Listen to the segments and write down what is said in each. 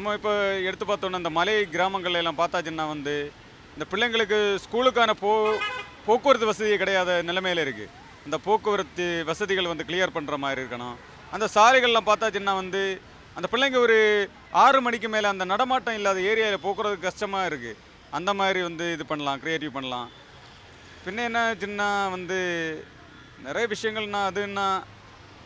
நம்ம இப்போ எடுத்து பார்த்தோன்னா இந்த மலை கிராமங்கள் எல்லாம் பார்த்தாச்சுன்னா வந்து இந்த பிள்ளைங்களுக்கு ஸ்கூலுக்கான போ போக்குவரத்து வசதி கிடையாத நிலைமையில இருக்குது இந்த போக்குவரத்து வசதிகள் வந்து கிளியர் பண்ணுற மாதிரி இருக்கணும். அந்த சாலைகள்லாம் பார்த்தாச்சுன்னா வந்து அந்த பிள்ளைங்க ஒரு ஆறு மணிக்கு மேலே அந்த நடமாட்டம் இல்லாத ஏரியாவில் போக்குறதுக்கு கஷ்டமாக இருக்குது அந்த மாதிரி வந்து இது பண்ணலாம் க்ரியேட்டிவ் பண்ணலாம். பின்ன என்ன சின்ன வந்து நிறைய விஷயங்கள்னா அதுன்னா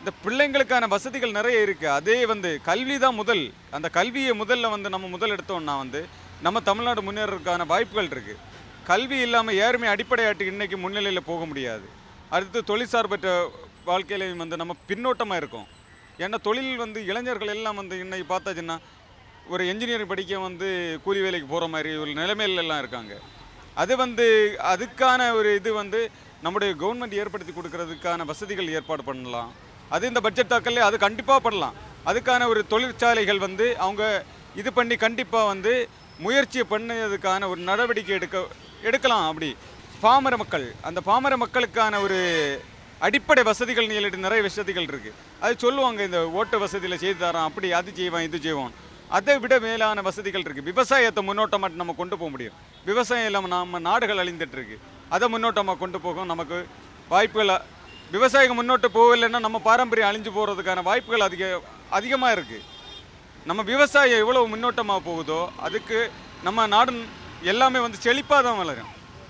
இந்த பிள்ளைங்களுக்கான வசதிகள் நிறைய இருக்குது அதே வந்து கல்வி தான் முதல். அந்த கல்வியை முதல்ல வந்து நம்ம முதல் எடுத்தோம்னா வந்து நம்ம தமிழ்நாடு முன்னேறதுக்கான வாய்ப்புகள் இருக்குது கல்வி இல்லாமல் யாருமே அடிப்படையாட்டு இன்றைக்கி முன்னிலையில் போக முடியாது. அடுத்து தொழிற்சார்பற்ற வாழ்க்கையிலையும் வந்து நம்ம பின்னோட்டமாக இருக்கோம். ஏன்னா தொழில் வந்து இளைஞர்கள் எல்லாம் வந்து இன்னைக்கு பார்த்தாச்சுன்னா ஒரு இன்ஜினியரிங் படிக்க வந்து கூலி வேலைக்கு போகிற மாதிரி ஒரு நிலைமையில எல்லாம் இருக்காங்க. அது வந்து அதுக்கான ஒரு இது வந்து நம்முடைய கவர்மெண்ட் ஏற்படுத்தி கொடுக்கறதுக்கான வசதிகள் ஏற்பாடு பண்ணலாம். அது இந்த பட்ஜெட் தாக்கல்ல அது கண்டிப்பாக பண்ணலாம். அதுக்கான ஒரு தொழிற்சாலைகள் வந்து அவங்க இது பண்ணி கண்டிப்பாக வந்து முயற்சியை பண்ணதுக்கான ஒரு நடவடிக்கை எடுக்க எடுக்கலாம் அப்படி. பாமர மக்கள் அந்த பாமர மக்களுக்கான ஒரு அடிப்படை வசதிகள் சொல்லிட்டு நிறைய வசதிகள் இருக்குது அது சொல்லுவாங்க இந்த ஓட்டு வசதியில் செய்து தரான் அப்படி அது செய்வான் இது செய்வோம். அதை விட மேலான வசதிகள் இருக்குது விவசாயத்தை முன்னோட்டமாக நம்ம கொண்டு போக முடியும். விவசாயம் இல்லாமல் நம்ம நாடுகள் அழிந்துட்டு இருக்கு. அதை முன்னோட்டமாக கொண்டு போகும் நமக்கு வாய்ப்புகள் விவசாயிகள் முன்னோட்டு போகலைன்னா நம்ம பாரம்பரியம் அழிஞ்சு போகிறதுக்கான வாய்ப்புகள் அதிக அதிகமாக இருக்குது நம்ம விவசாயம் எவ்வளோ முன்னோட்டமாக போகுதோ அதுக்கு நம்ம நாடு எல்லாமே வந்து செழிப்பாக தான் வளரும்.